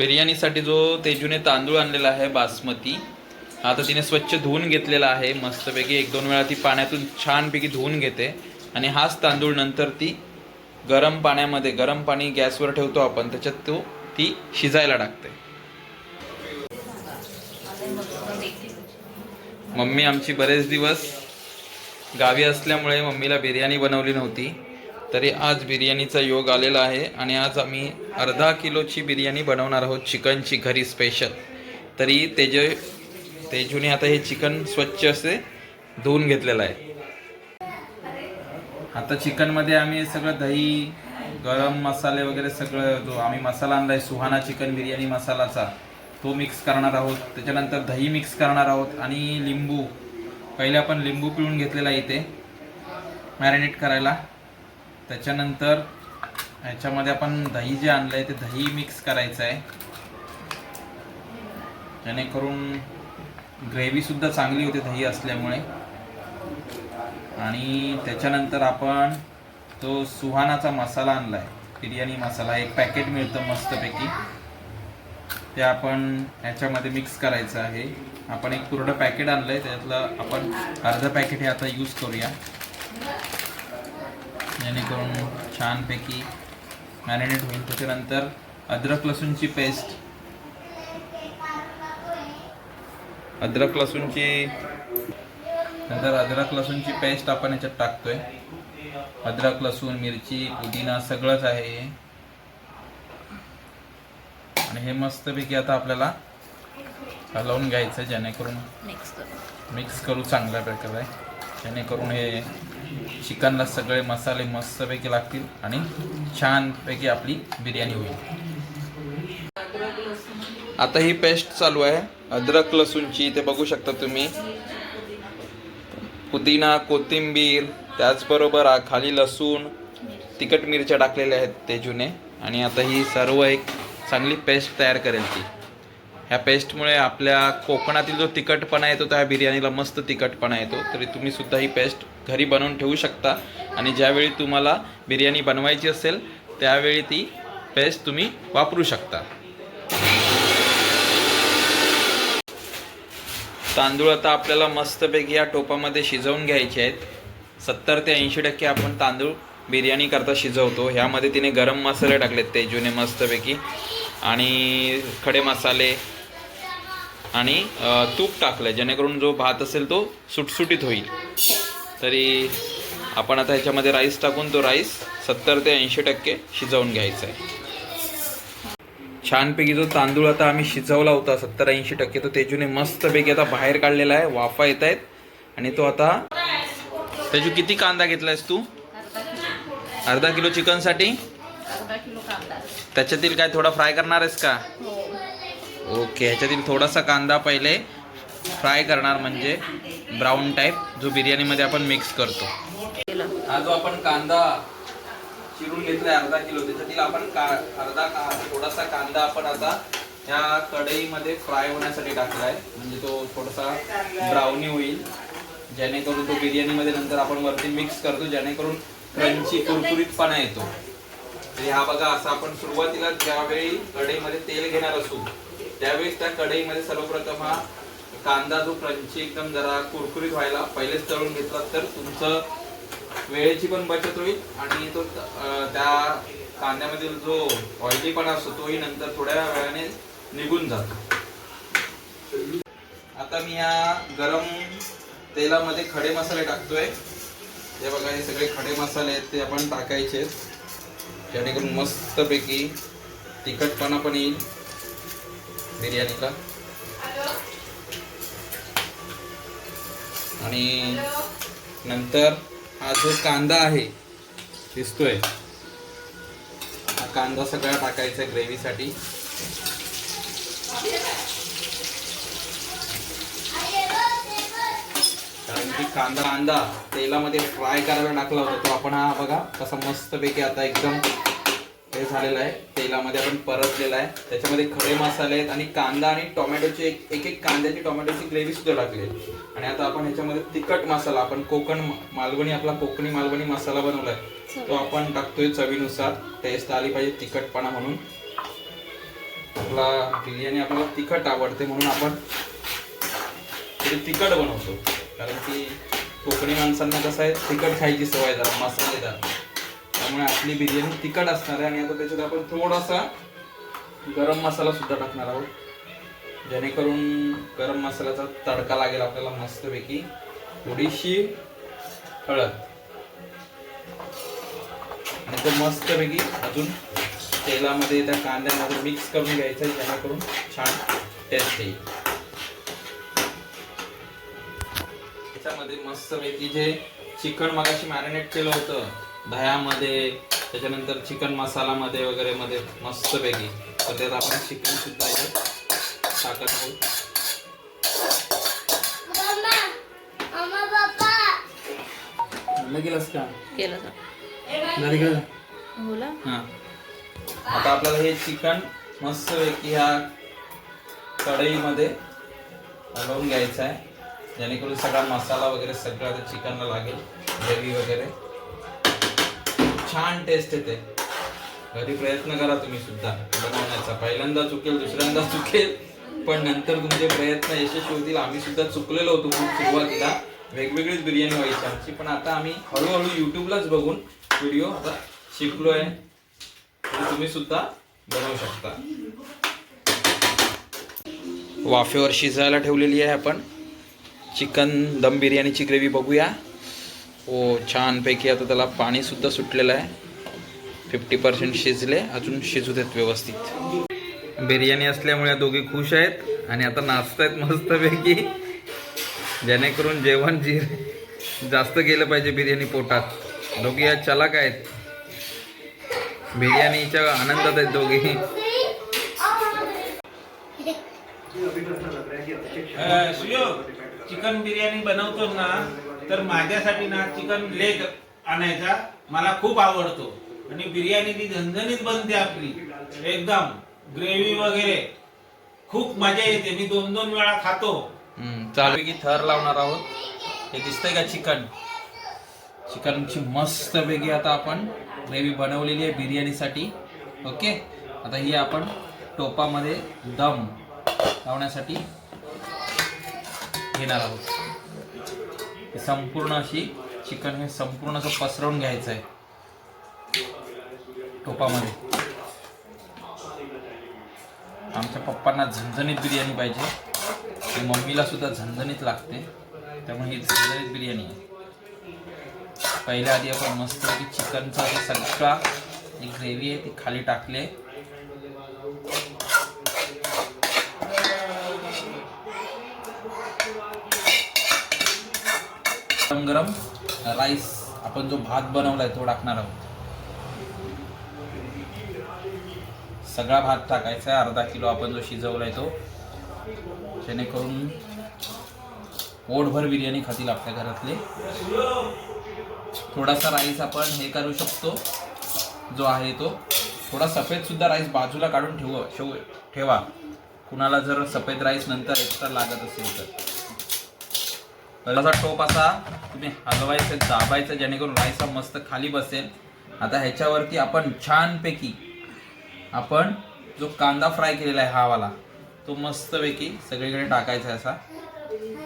बिर्याणीसाठी जो तेजूने तांदूळ आणलेला आहे बासमती आता तिने स्वच्छ धुवून घेतलेला आहे मस्तपैकी एक दोन वेळा ती पाण्यातून छानपैकी धुवून घेते. आणि हाच तांदूळ नंतर ती गरम पाण्यामध्ये गरम पाणी गॅसवर ठेवतो आपण त्याच्यात तो ती शिजायला टाकते. मम्मी आमची बरेच दिवस गावी असल्यामुळे मम्मीला बिर्याणी बनवली नव्हती. तरी आज बिर्याणीचा योग आलेला आहे आणि आज आम्ही अर्धा किलोची बिर्याणी बनवणार आहोत चिकनची घरी स्पेशल तरी तेज तेजूने आता हे चिकन स्वच्छ असे धुवून घेतलेलं आहे. आता चिकनमध्ये आम्ही सगळं दही गरम मसाले वगैरे सगळं जो आम्ही मसाला आणलाय सुहाना चिकन बिर्याणी मसालाचा तो मिक्स करणार आहोत. त्याच्यानंतर दही मिक्स करणार आहोत आणि लिंबू. पहिले आपण लिंबू पिळून घेतलेला आहे इथे. मॅरिनेट करायला. त्याच्यानंतर ह्याच्यामध्ये आपण दही जे आणलं आहे ते दही मिक्स करायचं आहे. जेणेकरून ग्रेव्हीसुद्धा चांगली होते दही असल्यामुळे. आणि त्याच्यानंतर आपण तो सुहानाचा मसाला आणला आहे बिर्याणी मसाला एक पॅकेट मिळतं मस्तपैकी. ते आपण ह्याच्यामध्ये मिक्स करायचं आहे. आपण एक पूर्ण पॅकेट आणलं आहे त्यातलं आपण अर्ध पॅकेट हे आता यूज करूया. जेणेकरून छानपैकी मॅरिनेट होईल. त्याच्यानंतर अद्रक लसूणची पेस्ट अद्रक लसूणची नंतर अद्रक लसूणची पेस्ट आपण याच्यात टाकतोय. अद्रक लसूण मिरची पुदिना सगळंच आहे आणि हे मस्तपैकी आता आपल्याला हलवून घ्यायचं जेणेकरून मिक्स करू चांगल्या प्रकारे. जेणेकरून हे चिकनला सगळे मसाले मस्तपैकी लागतील आणि छानपैकी आपली बिर्याणी होईल. आता ही पेस्ट चालू आहे. अद्रक लसूणची ते बघू शकता तुम्ही. पुदिना कोथिंबीर त्याचबरोबर खाली लसूण तिखट मिरच्या टाकलेल्या आहेत ते जुने. आणि आता ही सर्व एक चांगली पेस्ट तयार करेल ती. ह्या पेस्टमुळे आपल्या कोकणातील जो तिखटपणा येतो त्या बिर्याणीला मस्त तिखटपणा येतो. तरी तुम्ही सुद्धा ही पेस्ट घरी बनवून ठेवू शकता. आणि ज्यावेळी तुम्हाला बिर्याणी बनवायची असेल त्यावेळी ती पेस्ट तुम्ही वापरू शकता. तांदूळ आता आपल्याला मस्तपैकी या टोपामध्ये शिजवून घ्यायचे आहेत. सत्तर ते ऐंशी टक्के आपण तांदूळ बिर्याणी करता शिजवतो. ह्यामध्ये तिने गरम मसाले टाकलेत तेजूने मस्तपैकी. आणि खडे मसाले आणि तूप टाकलं जेणेकरून जो भात असेल तो सुटसुटीत होईल. तरी आपण आता ह्याच्यामध्ये राईस टाकून तो राईस सत्तर ते ऐंशी टक्के शिजवून घ्यायचा आहे छानपैकी जो तांदूळ आता आम्ही शिजवला होता सत्तर ऐंशी टक्के तो तेजूने मस्तपैकी आता बाहेर काढलेला आहे. वाफा येत आहेत आणि तो आता तेजू किती कांदा घेतलायस तू? अर्धा किलो चिकनसाठी? त्याच्यातील काय थोडा फ्राय करणार आहेस का? हो. ओके ह्याच्यातील थोडासा कांदा पहिले फ्राय करणार म्हणजे ब्राऊन टाईप जो बिर्याणीमध्ये आपण मिक्स करतो. हा जो आपण कांदा चिरून घेतलाय अर्धा किलो त्याच्यातील आपण का अर्धा का थोडासा कांदा आपण आता ह्या कढईमध्ये फ्राय होण्यासाठी टाकलाय. म्हणजे तो थोडासा ब्राउनी होईल. जेणेकरून तो बिर्याणीमध्ये नंतर आपण वरती मिक्स करतो जेणेकरून क्रंची कुरकुरीतपणा येतो. हा बघा असं आपण सुरुवातीला ज्यावेळी कढईमध्ये तेल घेणार असू त्यावेळेस त्या कढईमध्ये सर्वप्रथम हा कांदा जो क्रंची एकदम जरा कुरकुरीत व्हायला पहिलेच तळून घेतला तर तुमचं वेळेची पण बचत होईल आणि तो त्या कांद्यामधील जो ऑइलीपणा असतो तोही नंतर थोड्या वेळाने निघून जातो. आता मी या गरम तेलामध्ये खडे मसाले टाकतोय. हे बघा हे सगळे खडे मसाले आहेत ते आपण टाकायचे जेणेकरून मस्तपैकी तिखटपणा पण येईल. बिर्याणीला आणि नंतर हा जो कांदा आहे दिसतोय. हा कांदा सगळा टाकायचा ग्रेव्हीसाठी. कारण की कांदा कांदा तेलामध्ये फ्राय करायला टाकला होता तो आपण. हा बघा कसा मस्तपैकी आता एकदम हे झालेलं आहे. तेलामध्ये आपण परतलेला आहे. त्याच्यामध्ये खडे मसाले आहेत आणि कांदा आणि टोमॅटोची एक एक एक कांद्याची टोमॅटोची ग्रेव्ही सुद्धा टाकली आहे. आणि आता आपण ह्याच्यामध्ये तिखट मसाला आपण कोकण मालवणी आपला कोकणी मालवणी मसाला बनवलाय. तो आपण टाकतोय चवीनुसार. टेस्ट आली पाहिजे तिखटपणा म्हणून. आपला बिर्याणी आपल्याला तिखट आवडते म्हणून आपण ते तिखट बनवतो. कारण की कोकणी माणसांना कसं आहे तिखट खायची सवय जरा मसालेदार. त्यामुळे आपली बिर्याणी तिखट असणार आहे आणि आता त्याच्यात आपण थोडासा गरम मसाला सुद्धा टाकणार आहोत. जेणेकरून गरम मसाल्याचा तडका लागेल आपल्याला मस्तपैकी. थोडीशी हळद. आणि तो मस्तपैकी अजून तेलामध्ये त्या कांद्यामध्ये मिक्स करून घ्यायचं आहे जेणेकरून छान टेस्ट येईल. त्याच्यामध्ये मस्तपैकी जे चिकन मगाशी मॅरिनेट केलं होतं दह्यामध्ये त्याच्यानंतर चिकन मसालामध्ये वगैरे मध्ये मस्तपैकी. तर त्यात आपण चिकन सुद्धा टाकत आहोत. लगेलच का? केलं बोला. हा. आता आपल्याला हे चिकन मस्त पैकी ह्या कढईमध्ये हलवून घ्यायचं आहे. जेणेकरून सगळा मसाला वगैरे सगळा चिकनला लागेल ग्रेव्ही वगैरे. छान टेस्ट येते. कधी प्रयत्न करा तुम्ही सुद्धा. बनवण्याचा पहिल्यांदा चुकेल दुसऱ्यांदा चुकेल. पण नंतर तुमचे प्रयत्न यशस्वी होतील. आम्ही सुद्धा चुकलेलो होतो खूप सुरुवातीला. वेगवेगळीच बिर्याणी व्हायची आमची. पण आता आम्ही हळूहळू युट्यूबलाच बघून व्हिडिओ आता शिकलो आहे तुम्ही सुद्धा बनवू शकता. वाफेवर शिजायला ठेवलेली आहे आपण. चिकन दम बिर्याणीची ग्रेव्ही बघूया. हो छानपैकी आता त्याला पाणीसुद्धा सुटलेलं आहे. फिफ्टी पर्सेंट शिजले अजून शिजू देत व्यवस्थित. बिर्याणी असल्यामुळे दोघे खुश आहेत आणि आता नाचतायत मस्तपैकी. जेणेकरून जेवण जी जास्त गेलं पाहिजे बिर्याणी पोटात. दोघे या चलाक आहेत. बिर्याणीच्या आनंदात आहेत दोघे. चिकन बिर्याणी बनवतो ना? तर माझ्यासाठी ना चिकन लेग आणायचा मला खूप आवडतो. आणि बिर्याणी ती झणझणीत बनते आपली. एकदम. ग्रेव्ही वगैरे. खूप मजा येते. मी दोन दोन वेळा खातो. चालपैकी थर लावणार आहोत. हे दिसतंय का चिकन? चिकनची मस्त पैकी आता आपण ग्रेव्ही बनवलेली आहे बिर्याणीसाठी. ओके? आता ही आपण टोपामध्ये दम लावण्यासाठी घेणार आहोत. हे संपूर्ण अशी चिकन हे संपूर्ण असं पसरवून घ्यायचं आहे टोपामध्ये. आमच्या पप्पांना झणझणीत बिर्याणी पाहिजे. आणि मम्मीला सुद्धा झणझणीत लागते. त्यामुळे ही झणझणीत बिर्याणी आहे. पहिल्या आधी आपण मस्त की चिकनचा सगळा जी ग्रेव्ही आहे ती खाली टाकले गरम गरम राईस आपण जो भात बनवलाय तो टाकणार आहोत. सगळा भात टाकायचा आहे अर्धा किलो आपण जो शिजवलाय तो. जेणेकरून पोटभर बिर्याणी खातील आपल्या घरातले. थोडासा राईस आपण हे करू शकतो जो आहे तो. थोडा सफेद सुद्धा राईस बाजूला काढून ठेव ठेवा कुणाला जर सफेद राईस नंतर एक्स्ट्रा लागत असेल तर. तर असा टोप असा तुम्ही हलवायचं दाबायचं जेणेकरून राईस मस्त खाली बसेल. आता ह्याच्यावरती आपण छानपैकी आपण जो कांदा फ्राय केलेला आहे हा वाला तो मस्तपैकी सगळीकडे टाकायचा आहे असा.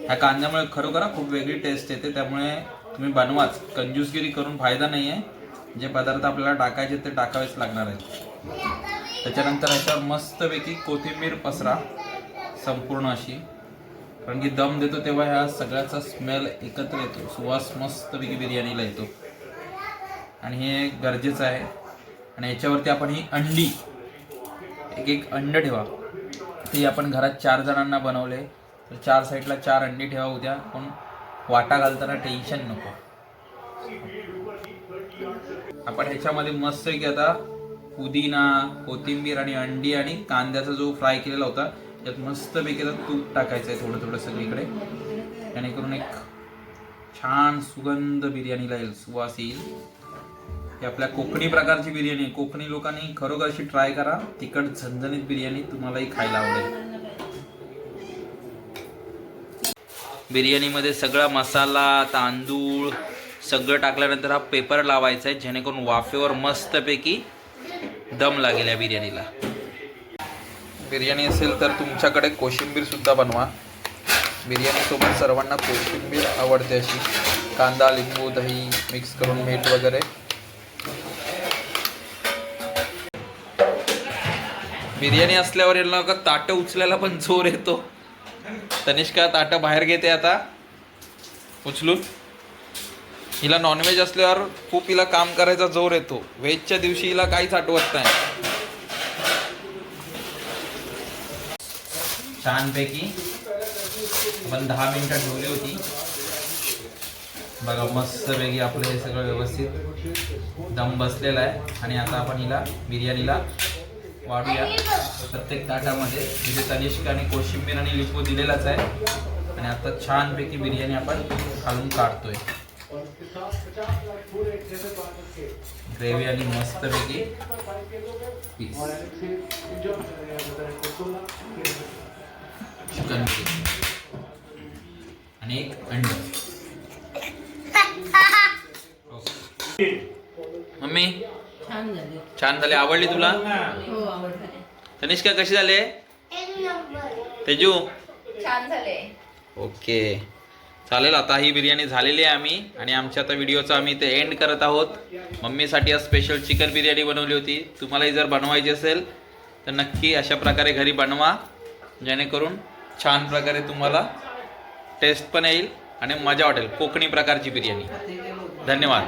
ह्या कांद्यामुळे खरोखर खूप वेगळी टेस्ट येते त्यामुळे तुम्ही बनवाच. कंजूसगिरी करून फायदा नाही आहे जे पदार्थ आपल्याला टाकायचे ते टाकावेच लागणार आहेत. त्याच्यानंतर ह्याच्यावर मस्तपैकी कोथिंबीर पसरा संपूर्ण अशी. कारण की दम देतो तेव्हा ह्या सगळ्याचा स्मेल एकत्र येतो. सुवास मस्तपैकी बिर्याणीला येतो आणि हे गरजेचं आहे. आणि याच्यावरती आपण ही अंडी एक एक अंड ठेवा. ती आपण घरात चार जणांना बनवले. तर चार साईडला चार अंडी ठेवा उद्या. पण वाटा घालताना टेन्शन नको. आपण ह्याच्यामध्ये मस्त की आता पुदिना कोथिंबीर आणि अंडी आणि कांद्याचा जो फ्राय केलेला होता त्यात मस्तपैकी आता तूप टाकायचं आहे थोडं थोडं सगळीकडे. जेणेकरून एक छान सुगंध बिर्याणीला येईल सुवास येईल. ही आपल्या कोकणी प्रकारची बिर्याणी आहे. कोकणी लोकांनी खरोखर अशी ट्राय करा. तिखट झणझणीत बिर्याणी तुम्हालाही खायला आवडेल. बिर्याणीमध्ये सगळा मसाला तांदूळ सगळं टाकल्यानंतर हा पेपर लावायचा आहे जेणेकरून वाफेवर मस्तपैकी दम लागेल या बिर्याणीला. बिर्याणी असेल तर तुमच्याकडे कोशिंबीर सुद्धा बनवा. बिर्याणीसोबत सर्वांना कोशिंबीर आवडते अशी. कांदा लिंबू दही मिक्स करून मीठ वगैरे. बिर्याणी असल्यावर यांना का ताटं उचलायला पण जोर येतो. तनिष्का ताटं बाहेर घेते आता. उचलून. हिला नॉनव्हेज असल्यावर खूप हिला काम करायचा जोर येतो. व्हेजच्या दिवशी हिला काहीच आठवत नाही. छानपैकी. आपण दहा मिनिटं ठेवली होती. बघा मस्तपैकी आपलं हे सगळं व्यवस्थित दम बसलेला आहे. आणि आता आपण हिला बिर्याणीला वाढूया. प्रत्येक ताटामध्ये. तिथे तनिष्क आणि कोशिंबीर आणि लिंबू दिलेलाच आहे. आणि आता छानपैकी बिर्याणी आपण खालून काढतोय. ग्रेव्ही आणि मस्तपैकी पीस. चिकन आणि एक अंड. मम्मी छान झाले. छान झाले. आवडली तुला? हो तनिष्का कशी झाले? तेजू? छान झाले. ओके. चालेल आता ही बिर्याणी झालेली आहे आम्ही. आणि आमच्या आता व्हिडिओचा आम्ही ते एंड करत आहोत. मम्मीसाठी आज स्पेशल चिकन बिर्याणी बनवली होती. तुम्हालाही जर बनवायची असेल तर नक्की अशा प्रकारे घरी बनवा. जेणेकरून छान प्रकारे तुम्हाला टेस्ट पण येईल आणि मजा वाटेल. कोकणी प्रकारची बिर्याणी. धन्यवाद.